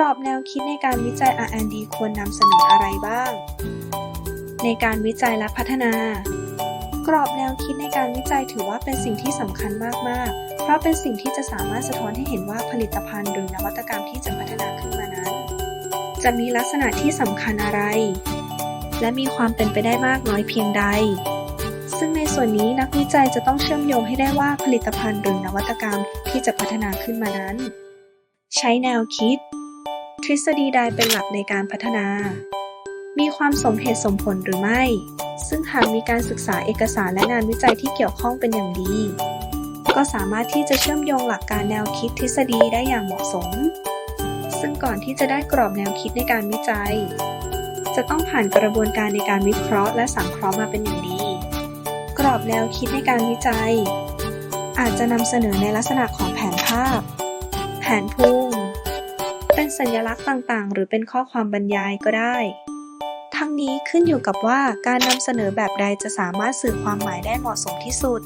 รอบแนวคิดในการวิจัย R&D ควรนำเสนออะไรบ้าง ในการวิจัยและพัฒนา กรอบแนวคิดในการวิจัยถือว่าเป็นสิ่งที่สำคัญมาก ๆ เพราะเป็นสิ่งที่จะสามารถสะท้อนให้เห็นว่าผลิตภัณฑ์หรือนวัตกรรมที่จะพัฒนาขึ้นมานั้น จะมีลักษณะที่สำคัญอะไร และมีความเป็นไปได้มากน้อยเพียงใด ซึ่งในส่วนนี้นักวิจัยจะต้องเชื่อมโยงให้ได้ว่าผลิตภัณฑ์หรือนวัตกรรมที่จะพัฒนาขึ้นมานั้นใช้แนวคิด ทฤษฎีใดเป็นหลักในการพัฒนา มีความสมเหตุสมผลหรือไม่ ซึ่งหากมีการศึกษาเอกสารและงานวิจัยที่เกี่ยวข้องเป็นอย่างดี ก็สามารถที่จะเชื่อมโยงหลักการแนวคิดทฤษฎีได้อย่างเหมาะสม ซึ่งก่อนที่จะได้กรอบแนวคิดในการวิจัย จะต้องผ่านกระบวนการในการวิเคราะห์และสังเคราะห์มาเป็นอย่างดี กรอบแนวคิดในการวิจัย อาจจะนำเสนอในลักษณะของแผนภาพ แผนภูมิ เป็นสัญลักษณ์ต่างๆ หรือเป็นข้อความบรรยายก็ได้ ทั้งนี้ขึ้นอยู่กับว่าการนำเสนอแบบใดจะสามารถสื่อความหมายได้เหมาะสมที่สุด